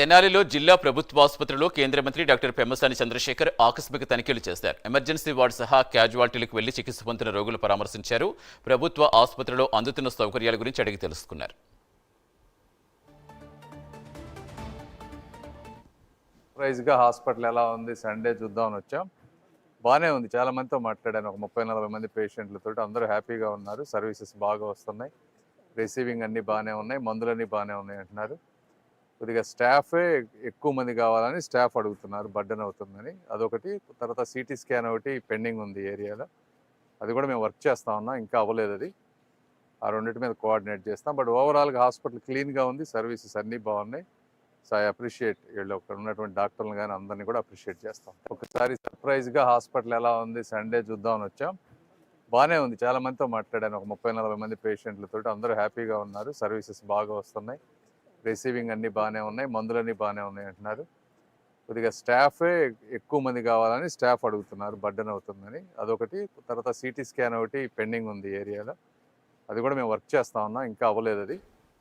తెనాలిలో జిల్లా ప్రభుత్వ ఆసుపత్రిలో కేంద్ర మంత్రి డాక్టర్ పెమ్మసాని చంద్రశేఖర్ ఆకస్మిక తనిఖీలు చేశారు. ఎమర్జెన్సీ వార్డు సహా క్యాజువాలిటీలకు వెళ్ళి చికిత్స పొందుతున్న రోగులు పరామర్శించారు. ప్రభుత్వ ఆసుపత్రిలో అందుతున్న సౌకర్యాల గురించి అడిగి తెలుసుకున్నారు. ప్రైజ్గా హాస్పిటల్ ఎలా ఉంది? సండే చూద్దామని వచ్చాం. బాగానే ఉంది. చాలా మందితో మాట్లాడాను. ఒక ముప్పై నలభై మంది పేషెంట్లతో అందరూ హ్యాపీగా ఉన్నారు. సర్వీసెస్ బాగా వస్తున్నాయి. రిసీవింగ్ అన్నీ బాగానే ఉన్నాయి. మందులన్నీ బాగానే ఉన్నాయి అంటున్నారు. కొద్దిగా స్టాఫే ఎక్కువ మంది కావాలని స్టాఫ్ అడుగుతున్నారు బడ్డన్ అవుతుందని. అదొకటి. తర్వాత సిటీ స్కాన్ ఒకటి పెండింగ్ ఉంది ఏరియాలో. అది కూడా మేము వర్క్ చేస్తా ఉన్నాం ఇంకా అవ్వలేదు అది. ఆ రెండింటి మీద కోఆర్డినేట్ చేస్తాం. బట్ ఓవరాల్గా హాస్పిటల్ క్లీన్గా ఉంది సర్వీసెస్ అన్నీ బాగున్నాయి. సో ఐ అప్రిషియేట్ వీళ్ళు అక్కడ ఉన్నటువంటి డాక్టర్లు కానీ అందరినీ కూడా అప్రిషియేట్ చేస్తాం. ఒకసారి సర్ప్రైజ్గా హాస్పిటల్ ఎలా ఉంది సండే చూద్దామని వచ్చాం. బాగానే ఉంది. చాలా మందితో మాట్లాడాను. ఒక ముప్పై నలభై మంది పేషెంట్లతో అందరూ హ్యాపీగా ఉన్నారు. సర్వీసెస్ బాగా వస్తున్నాయి. రిసీవింగ్ అన్నీ బాగానే ఉన్నాయి మందులన్నీ బాగానే ఉన్నాయి అంటున్నారు. కొద్దిగా స్టాఫే ఎక్కువ మంది కావాలని స్టాఫ్ అడుగుతున్నారు బర్డెన్ అవుతుందని. అదొకటి. తర్వాత సిటీ స్కాన్ ఒకటి పెండింగ్ ఉంది ఏరియాలో. అది కూడా మేము వర్క్ చేస్తా ఉన్నాం ఇంకా అవ్వలేదు అది.